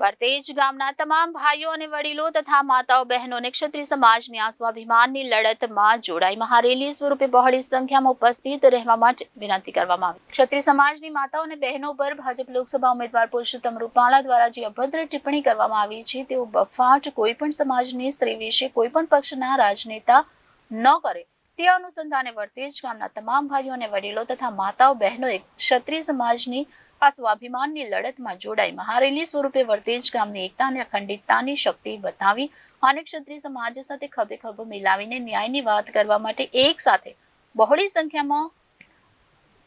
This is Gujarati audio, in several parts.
વર્તેજ ગામના તમામ ભાઈઓ અને વડીલો તથા માતાઓ બહેનોને ક્ષત્રિય સમાજની આ સ્વાભિમાનની લડતમાં જોડાઈ મહારેલી સ્વરૂપે બહોળી સંખ્યામાં ઉપસ્થિત રહેવા માટે વિનંતી કરવામાં આવી. ક્ષત્રિય સમાજની માતાઓ અને બહેનો પર ભાજપ લોકસભા ઉમેદવાર પુરુષોત્તમ રૂપાલા દ્વારા જે અભદ્ર ટિપ્પણી કરવામાં આવી છે, તેઓ બફાટ કોઈ પણ સમાજની સ્ત્રી વિશે કોઈ પણ પક્ષના રાજનેતા ન કરે. તે અનુસંધાને વર્તેજ ગામના તમામ ભાઈઓ અને વડીલો તથા માતાઓ બહેનોએ ક્ષત્રિય સમાજની આ સ્વાભિમાનની લડતમાં જોડાઈ મહારેલી સ્વરૂપે વર્તેજ ગામની એકતા અને અખંડિતતાની શક્તિ બતાવી અને ક્ષત્રિય સમાજ સાથે ખભે ખભો મિલાવીને ન્યાયની વાત કરવા માટે એક સાથે બહોળી સંખ્યામાં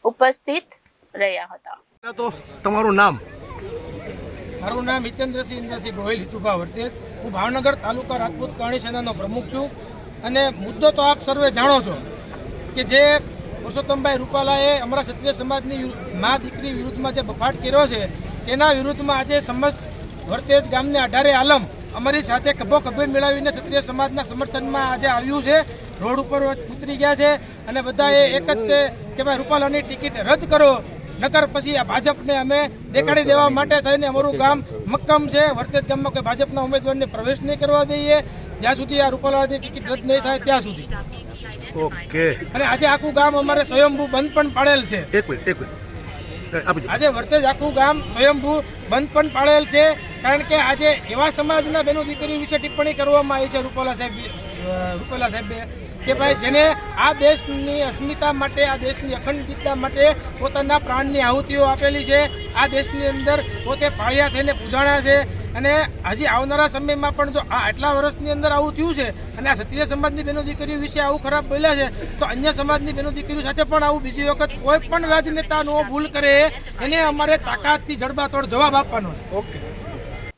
ઉપસ્થિત રહ્યા હતા. તો તમારું નામ? મારું નામ હિતેન્દ્રસિંહ ઇન્દ્રસિંહ ગોહિલ હિતુભા વર્તેજ. હું ભાવનગર તાલુકા રાજપૂત કરણી સેનાનો પ્રમુખ છું. અને મુદ્દો તો આપ સર્વે જાણો છો કે જે પુરુષોત્તમભાઈ રૂપાલાએ અમારા ક્ષત્રિય સમાજની મા દીકરી વિરુદ્ધમાં જે બફાટ કર્યો છે, તેના વિરુદ્ધમાં આજે સમસ્ત વર્તેજ ગામને અઢારે આલમ અમારી સાથે ખભો ખભે મેળવીને ક્ષત્રિય સમાજના સમર્થનમાં આજે આવ્યું છે. રોડ ઉપર ઉતરી ગયા છે અને બધાએ એક જ કે ભાઈ રૂપાલાની ટિકિટ રદ કરો, નકર પછી આ ભાજપને અમે દેખાડી દેવા માટે થઈને અમારું ગામ મક્કમ છે. વર્તેજ ગામમાં કોઈ ભાજપના ઉમેદવારને પ્રવેશ નહીં કરવા દઈએ. જ્યાં સુધી આ રૂપાલાની ટિકિટ રદ નહીં થાય ત્યાં સુધી. ઓકે. અને આજે આખું ગામ અમારે સ્વયંભૂ બંધ પણ પાડેલ છે. એક મિનિટ એક મિનિટ. આજે વર્તેજ આખું ગામ સ્વયંભૂ બંધ પણ પાડેલ છે કારણ કે આજે એવા સમાજના બેનો દીકરીઓ વિશે ટિપ્પણી કરવામાં આવી છે રૂપાલા સાહેબ રૂપાલા સાહેબે કે ભાઈ જેને આ દેશની અસ્મિતા માટે આ દેશની અખંડિતતા માટે પોતાના પ્રાણની આહુતિઓ આપેલી છે આ દેશની અંદર પોતે પાળિયા થઈને પૂજાણા છે અને હજી આવનારા સમયમાં પણ જો આ આટલા વર્ષની અંદર આવું થયું છે અને આ ક્ષત્રિય સમાજની બહેનો દીકરીઓ વિશે આવું ખરાબ બોલ્યા છે, તો અન્ય સમાજની બહેનો દીકરીઓ સાથે પણ આવું બીજી વખત કોઈ પણ રાજનેતા નો ભૂલ કરે, એને અમારે તાકાતથી જડબાતોડ જવાબ આપવાનો છે. ઓકે.